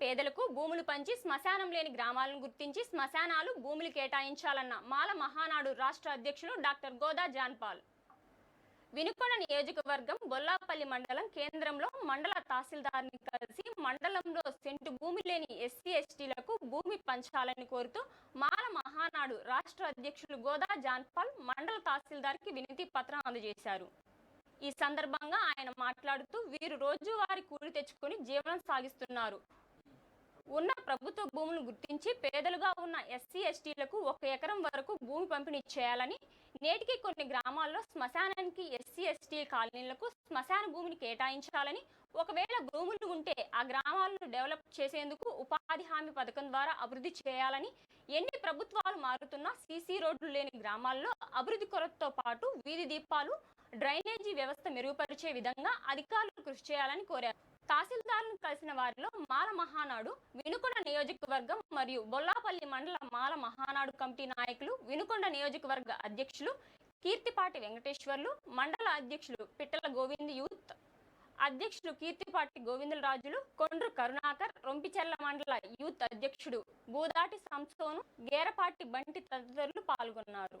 పేదలకు భూములు పంచి శ్మశానం లేని గ్రామాలను గుర్తించి శ్మశానాలు భూములు కేటాయించాలన్న మాల మహానాడు రాష్ట్ర అధ్యక్షులు డాక్టర్ గోదా జాన్పాల్. వినుకొండ నియోజకవర్గం బొల్లాపల్లి మండలం కేంద్రంలో మండల తహసీల్దార్ని కలిసి మండలంలో సెంటు భూమి లేని ఎస్సీ ఎస్టీలకు భూమి పంచాలని కోరుతూ మాల మహానాడు రాష్ట్ర అధ్యక్షులు గోదా జాన్పాల్ మండల తహసీల్దార్కి వినతి పత్రం అందజేశారు. ఈ సందర్భంగా ఆయన మాట్లాడుతూ వీరు రోజువారీ కూలి తెచ్చుకొని జీవనం సాగిస్తున్నారు. ఉన్న ప్రభుత్వ భూములను గుర్తించి పేదలుగా ఉన్న ఎస్సీ ఎస్టీలకు ఒక ఎకరం వరకు భూమి పంపిణీ చేయాలని నేటికి కొన్ని గ్రామాల్లో శ్మశానానికి ఎస్సీ ఎస్టీ కాలనీలకు శ్మశాన భూమిని కేటాయించాలని ఒకవేళ భూములు ఉంటే ఆ గ్రామాలను డెవలప్ చేసేందుకు ఉపాధి హామీ పథకం ద్వారా అభివృద్ధి చేయాలని ఎన్ని ప్రభుత్వాలు మారుతున్నా సీసీ రోడ్లు లేని గ్రామాల్లో అభివృద్ధి కొరతతో పాటు వీధి దీపాలు డ్రైనేజీ వ్యవస్థ మెరుగుపరిచే విధంగా అధికారులు కృషి చేయాలని కోరారు. తహసీల్దార్ను కలిసిన వారిలో మాల మహానాడు వినుకొండ నియోజకవర్గం మరియు బొల్లాపల్లి మండల మాల మహానాడు కమిటీ నాయకులు వినుకొండ నియోజకవర్గ అధ్యక్షులు కీర్తిపాటి వెంకటేశ్వర్లు మండల అధ్యక్షులు పిట్టల గోవింద్ యూత్ అధ్యక్షులు కీర్తిపాటి గోవిందరాజులు కొండ్రు కరుణాకర్ రొంపిచెర్ల మండల యూత్ అధ్యక్షుడు బూదాటి సంసోను గేరపాటి బంటి తదితరులు పాల్గొన్నారు.